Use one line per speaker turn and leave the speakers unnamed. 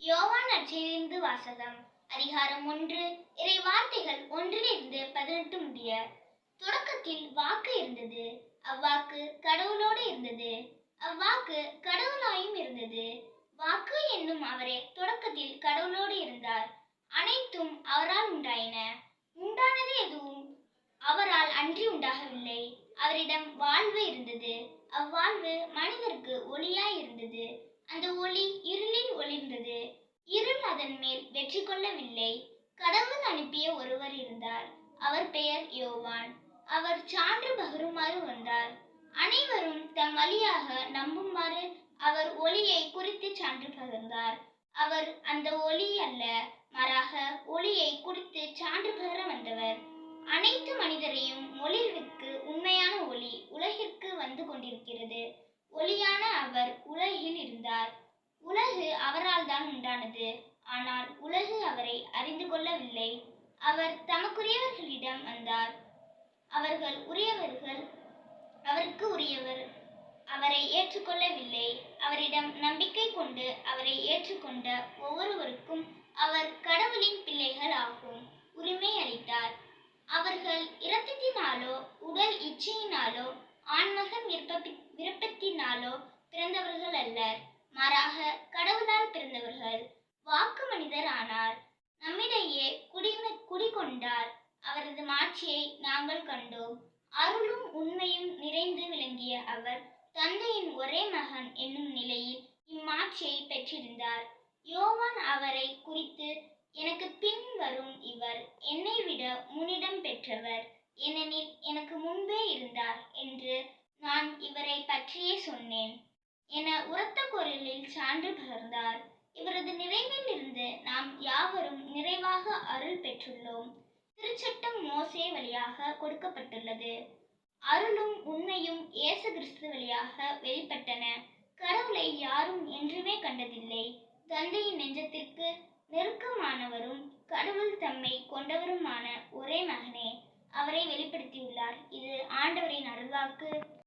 யோவான் நற்செய்தியிலிருந்து வாசகம் அதிகாரம் ஒன்று. இறை வார்த்தைகள் ஒன்றிலிருந்து பதினெட்டு முடிய தொடக்கத்தில் வாக்கு இருந்தது. அவ்வாக்கு கடவுளோடு இருந்தது. அவ்வாக்கு கடவுளாயும் இருந்தது. வாக்கு என்னும் அவரே தொடக்கத்தில் கடவுளோடு இருந்தார். அனைத்தும் அவரால் உண்டாயின. உண்டானது எதுவும் அவரால் அன்றி உண்டாகவில்லை. அவரிடம் வாழ்வு இருந்தது. அவ்வாழ்வு மனிதருக்கு ஒளியாய் இருந்தது. அந்த ஒளி இருளில் ஒளிர்ந்தது. இருள் அதன் மேல் வெற்றி கொள்ளவில்லை. கடவுள் அனுப்பிய ஒருவர் இருந்தார். அவர் பெயர் யோவான். அவர் சான்று பகருமாறு வந்தார். அனைவரும் தம் வழியாக நம்புமாறு அவர் ஒளியை குறித்து சான்று பகர்ந்தார். அவர் அந்த ஒளி அல்ல மாறாக ஒளியை குறித்து சான்று பகர வந்தவர். அனைத்து மனிதரையும் ஒளிர்விற்கு உண்மையான ஒளி உலக ஒளியான அவர் உலகில் இருந்தார். உலகு அவரால் தான் உண்டானது. ஆனால் உலகு அவரை அறிந்து கொள்ளவில்லை. அவர் தமக்குரியவர்களிடம் வந்தார். அவர்கள் உரியவர்கள் அவருக்கு உரியவர். அவரை ஏற்றுக்கொள்ளவில்லை. அவரிடம் நம்பிக்கை கொண்டு அவரை ஏற்றுக்கொண்ட ஒவ்வொருவருக்கும் அவர் கடவுளின் பிள்ளைகள் ஆகும். உரிமை அளித்தார். அவர்கள் இரத்தத்தினாலோ உடல் இச்சையினாலோ ஆண்மகன் விருப்ப விருப்பத்தில் பிறந்தவர்கள் அல்லர் மாறாக கடவுளால் பிறந்தவர்கள். வாக்கு மனிதர் ஆனார். நம்மிடையே குடி குடிகொண்டார். அவரது மாட்சியை நாங்கள் கண்டோம். அருளும் உண்மையும் நிறைந்து விளங்கிய அவர் தந்தையின் ஒரே மகன் என்னும் நிலையில் இம்மாட்சியை பெற்றிருந்தார். யோவான் அவரை குறித்து எனக்கு பின் வரும் இவர் என்னை விட முன்னிடம் பெற்றவர். ஏனெனில் எனக்கு முன்பே இருந்தார் என்று நான் இவரை பற்றியே சொன்னேன். என உரத்த குரலில் சான்று பகர்ந்தார். இவரது நிறைவில் இருந்து நாம் யாவரும் நிறைவாக அருள் பெற்றுள்ளோம். திருச்சட்டம் மோசே வழியாக கொடுக்கப்பட்டுள்ளது. அருளும் உண்மையும் இயேசு கிறிஸ்து வழியாக வெளிப்பட்டன. கடவுளை யாரும் என்றுமே கண்டதில்லை. தந்தையின் நெஞ்சத்திற்கு நெருக்கமானவரும் கடவுள் தம்மை கொண்டவருமான ஒரே மகனே. அவரை வெளிப்படுத்தியுள்ளார். இது ஆண்டவரின் அருள்வாக்கு.